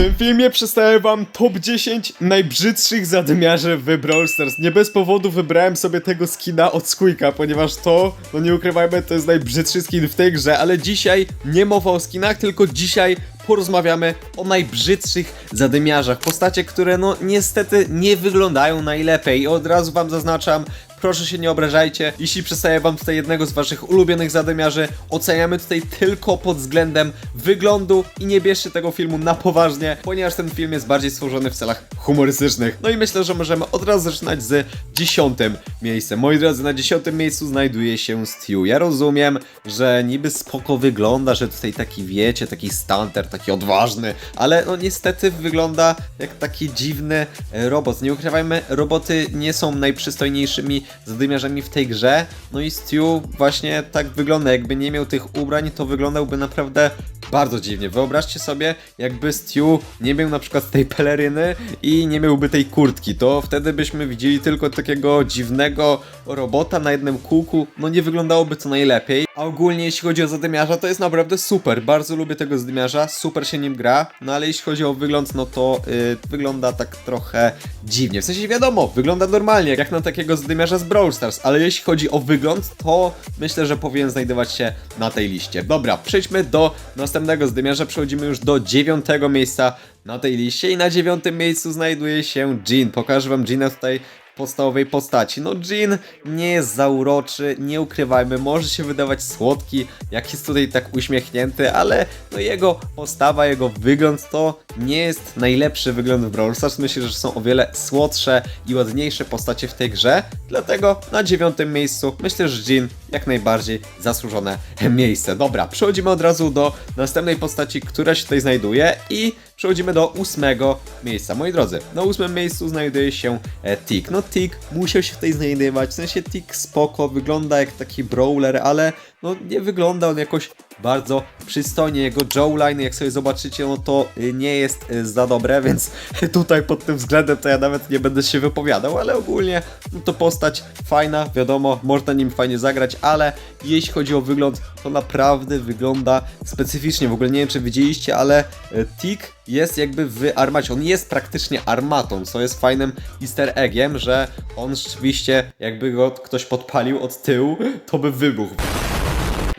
tym filmie przedstawię wam top 10 najbrzydszych zadymiarzy w Brawl Stars. Nie bez powodu wybrałem sobie tego skina od Squeaka, ponieważ to, no nie ukrywajmy, to jest najbrzydszy skin w tej grze, ale dzisiaj nie mowa o skinach, tylko dzisiaj porozmawiamy o najbrzydszych zadymiarzach. Postacie, które no niestety nie wyglądają najlepiej. I od razu wam zaznaczam, Proszę się nie obrażajcie, jeśli przedstawię wam tutaj jednego z waszych ulubionych zadymiarzy. Oceniamy tutaj tylko pod względem wyglądu i nie bierzcie tego filmu na poważnie, ponieważ ten film jest bardziej stworzony w celach humorystycznych. No i myślę, że możemy od razu zaczynać z dziesiątym miejscem. Moi drodzy, na dziesiątym miejscu znajduje się Stu. Ja rozumiem, że niby spoko wygląda, że tutaj taki wiecie, taki stunter, taki odważny, ale no niestety wygląda jak taki dziwny e, robot. Nie ukrywajmy, roboty nie są najprzystojniejszymi zadymiarzami w tej grze. No i Stu właśnie tak wygląda. Jakby nie miał tych ubrań, to wyglądałby naprawdę bardzo dziwnie. Wyobraźcie sobie, jakby Stu nie miał na przykład tej peleryny i nie miałby tej kurtki. To wtedy byśmy widzieli tylko takiego dziwnego robota na jednym kółku. No nie wyglądałoby to najlepiej. A ogólnie jeśli chodzi o zadymiarza, to jest naprawdę super. Bardzo lubię tego zadymiarza, super się nim gra. No ale jeśli chodzi o wygląd, no to yy, wygląda tak trochę dziwnie. W sensie wiadomo, wygląda normalnie, jak na takiego zadymiarza z Brawl Stars, ale jeśli chodzi o wygląd, to myślę, że powinien znajdować się na tej liście. Dobra, przejdźmy do następnego zadymiarza. Przechodzimy już do dziewiątego miejsca na tej liście i na dziewiątym miejscu znajduje się Jean. Pokażę wam Jeana tutaj podstawowej postaci. No Jean nie jest zauroczy, nie ukrywajmy, może się wydawać słodki, jak jest tutaj tak uśmiechnięty, ale no jego postawa, jego wygląd to nie jest najlepszy wygląd w Brawl Stars. Myślę, że są o wiele słodsze i ładniejsze postacie w tej grze, dlatego na dziewiątym miejscu myślę, że Jean jak najbardziej zasłużone miejsce. Dobra, przechodzimy od razu do następnej postaci, która się tutaj znajduje i przechodzimy do ósmego miejsca. Moi drodzy, na ósmym miejscu znajduje się e, Tik. No Tik musiał się tutaj znajdować, w sensie Tik spoko, wygląda jak taki brawler, ale no nie wygląda on jakoś bardzo przystojnie. Jego jawline, jak sobie zobaczycie, no to y, nie jest y, za dobre, więc tutaj pod tym względem to ja nawet nie będę się wypowiadał, ale ogólnie no to postać fajna, wiadomo, można nim fajnie zagrać, ale jeśli chodzi o wygląd, to naprawdę wygląda specyficznie. W ogóle nie wiem, czy widzieliście, ale y, Tik jest jakby w armacie. On jest praktycznie armatą, co jest fajnym easter eggiem, że on rzeczywiście, jakby go ktoś podpalił od tyłu, to by wybuchł.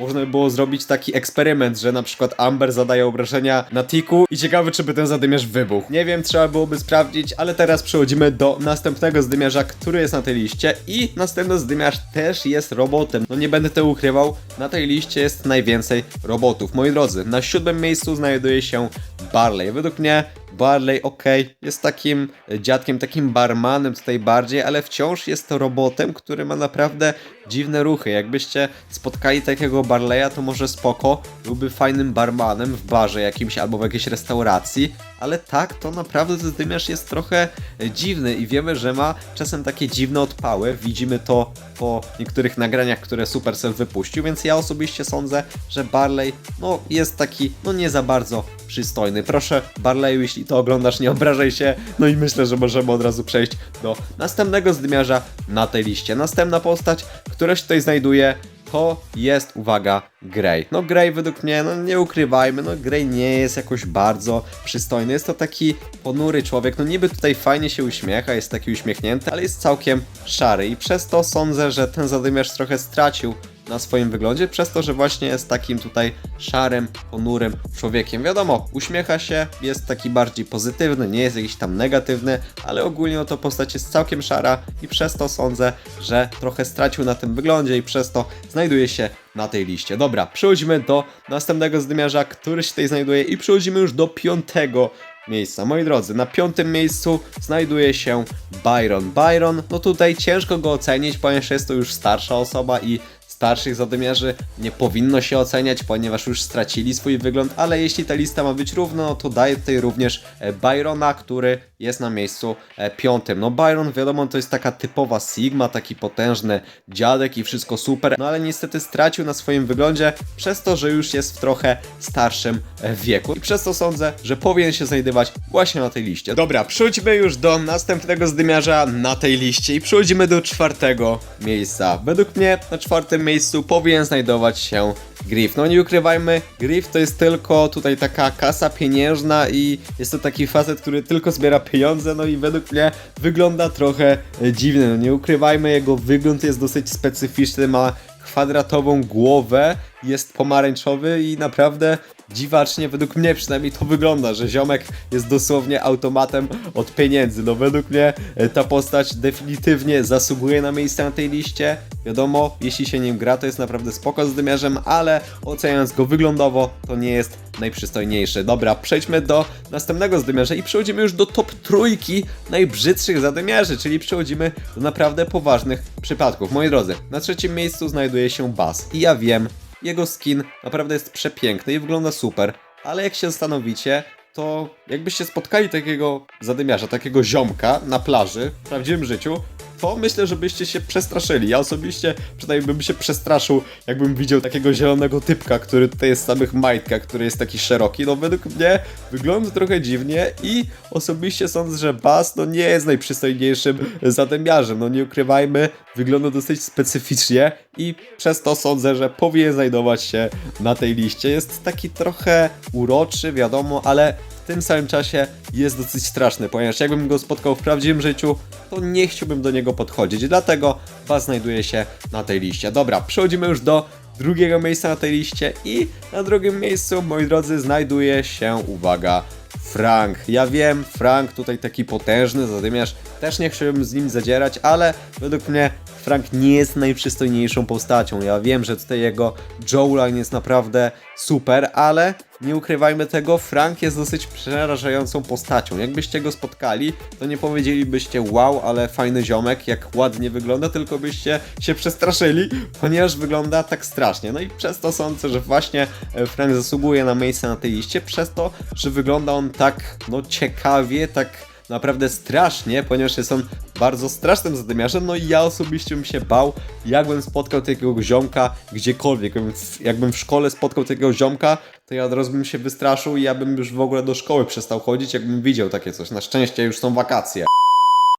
Można by było zrobić taki eksperyment, że na przykład Amber zadaje obrażenia na Tiku i ciekawe, czy by ten zadymiarz wybuchł. Nie wiem, trzeba byłoby sprawdzić, ale teraz przechodzimy do następnego zadymiarza, który jest na tej liście i następny zadymiarz też jest robotem. No nie będę tego ukrywał, na tej liście jest najwięcej robotów. Moi drodzy, na siódmym miejscu znajduje się Barley. Według mnie Barley, okej, jest takim dziadkiem, takim barmanem tutaj bardziej, ale wciąż jest to robotem, który ma naprawdę dziwne ruchy. Jakbyście spotkali takiego Barleya, to może spoko, byłby fajnym barmanem w barze jakimś albo w jakiejś restauracji, ale tak, to naprawdę ten jest trochę e, dziwny i wiemy, że ma czasem takie dziwne odpały. Widzimy to po niektórych nagraniach, które Supercell wypuścił, więc ja osobiście sądzę, że Barley no, jest taki, no nie za bardzo przystojny. Proszę, Barleyu, jeśli to oglądasz, nie obrażaj się. No i myślę, że możemy od razu przejść do następnego zdymiarza na tej liście. Następna postać, która się tutaj znajduje, to jest, uwaga, Grey. No Grey według mnie, no nie ukrywajmy, no Grey nie jest jakoś bardzo przystojny. Jest to taki ponury człowiek, no niby tutaj fajnie się uśmiecha, jest taki uśmiechnięty, ale jest całkiem szary i przez to sądzę, że ten zadymiarz trochę stracił na swoim wyglądzie, przez to, że właśnie jest takim tutaj szarym, ponurym człowiekiem. Wiadomo, uśmiecha się, jest taki bardziej pozytywny, nie jest jakiś tam negatywny, ale ogólnie to postać jest całkiem szara i przez to sądzę, że trochę stracił na tym wyglądzie i przez to znajduje się na tej liście. Dobra, przechodzimy do następnego zdymiarza, który się tutaj znajduje i przechodzimy już do piątego miejsca. Moi drodzy, na piątym miejscu znajduje się Byron. Byron, no tutaj ciężko go ocenić, ponieważ jest to już starsza osoba i starszych zadymiarzy nie powinno się oceniać, ponieważ już stracili swój wygląd, ale jeśli ta lista ma być równa, no to daję tutaj również e, Byrona, który jest na miejscu e, piątym. No Byron, wiadomo, to jest taka typowa Sigma, taki potężny dziadek i wszystko super, no ale niestety stracił na swoim wyglądzie przez to, że już jest w trochę starszym e, wieku i przez to sądzę, że powinien się znajdować właśnie na tej liście. Dobra, przechodzimy już do następnego zdymiarza na tej liście i przechodzimy do czwartego miejsca. Według mnie na czwartym miejscu powinien znajdować się Griff. No nie ukrywajmy, Griff to jest tylko tutaj taka kasa pieniężna i jest to taki facet, który tylko zbiera pieniądze, no i według mnie wygląda trochę e, dziwnie. No nie ukrywajmy, jego wygląd jest dosyć specyficzny, ma kwadratową głowę, jest pomarańczowy i naprawdę dziwacznie, według mnie przynajmniej to wygląda, że ziomek jest dosłownie automatem od pieniędzy. No według mnie e, ta postać definitywnie zasługuje na miejsce na tej liście. Wiadomo, jeśli się nim gra, to jest naprawdę spoko z dymiarzem, ale oceniając go wyglądowo, to nie jest najprzystojniejszy. Dobra, przejdźmy do następnego zdymiarza i przechodzimy już do top trójki najbrzydszych zadymiarzy, czyli przechodzimy do naprawdę poważnych przypadków. Moi drodzy, na trzecim miejscu znajduje się Bas i ja wiem, jego skin naprawdę jest przepiękny i wygląda super, ale jak się zastanowicie, to jakbyście spotkali takiego zadymiarza, takiego ziomka na plaży w prawdziwym życiu, to myślę, że byście się przestraszyli. Ja osobiście przynajmniej bym się przestraszył, jakbym widział takiego zielonego typka, który tutaj jest w samych majtkach, który jest taki szeroki. No według mnie wygląda trochę dziwnie i osobiście sądzę, że Bas no nie jest najprzystojniejszym zadymiarzem. No nie ukrywajmy, wygląda dosyć specyficznie i przez to sądzę, że powinien znajdować się na tej liście. Jest taki trochę uroczy, wiadomo, ale w tym samym czasie jest dosyć straszny, ponieważ jakbym go spotkał w prawdziwym życiu, to nie chciałbym do niego podchodzić. Dlatego Was znajduje się na tej liście. Dobra, przechodzimy już do drugiego miejsca na tej liście i na drugim miejscu, moi drodzy, znajduje się, uwaga, Frank. Ja wiem, Frank tutaj taki potężny zadymiarz, też nie chciałbym z nim zadzierać, ale według mnie Frank nie jest najprzystojniejszą postacią. Ja wiem, że tutaj jego jawline jest naprawdę super, ale nie ukrywajmy tego, Frank jest dosyć przerażającą postacią. Jakbyście go spotkali, to nie powiedzielibyście wow, ale fajny ziomek, jak ładnie wygląda, tylko byście się przestraszyli, ponieważ wygląda tak strasznie. No i przez to sądzę, że właśnie e, Frank zasługuje na miejsce na tej liście, przez to, że wygląda on tak, no ciekawie, tak naprawdę strasznie, ponieważ jest on bardzo strasznym zadymiarzem, no i ja osobiście bym się bał, jakbym spotkał takiego ziomka gdziekolwiek, jakbym w, szkole spotkał takiego ziomka, to ja od razu bym się wystraszył i ja bym już w ogóle do szkoły przestał chodzić, jakbym widział takie coś. Na szczęście już są wakacje.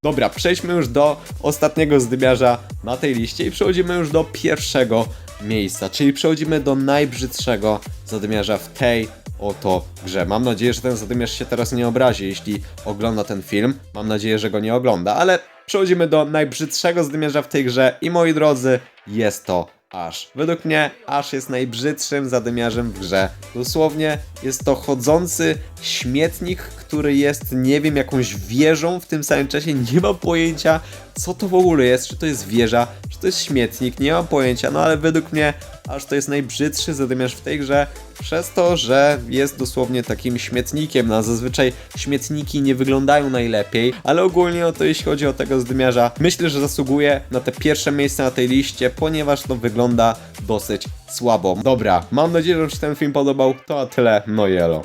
Dobra, przejdźmy już do ostatniego zdymiarza na tej liście i przechodzimy już do pierwszego miejsca, czyli przechodzimy do najbrzydszego zadymiarza w tej oto grze. Mam nadzieję, że ten zadymiarz się teraz nie obrazi, jeśli ogląda ten film. Mam nadzieję, że go nie ogląda, ale przechodzimy do najbrzydszego zadymiarza w tej grze i moi drodzy, jest to Ash. Według mnie Ash jest najbrzydszym zadymiarzem w grze. Dosłownie jest to chodzący śmietnik, który jest, nie wiem, jakąś wieżą w tym samym czasie. Nie mam pojęcia, co to w ogóle jest. Czy to jest wieża, czy to jest śmietnik, nie mam pojęcia. No ale według mnie Ash to jest najbrzydszy zadymiarz w tej grze, przez to, że jest dosłownie takim śmietnikiem. No, zazwyczaj śmietniki nie wyglądają najlepiej, ale ogólnie no to jeśli chodzi o tego zdymiarza, myślę, że zasługuje na te pierwsze miejsce na tej liście, ponieważ to wygląda dosyć słabo. Dobra, mam nadzieję, że się ten film podobał. To na tyle, no jelo.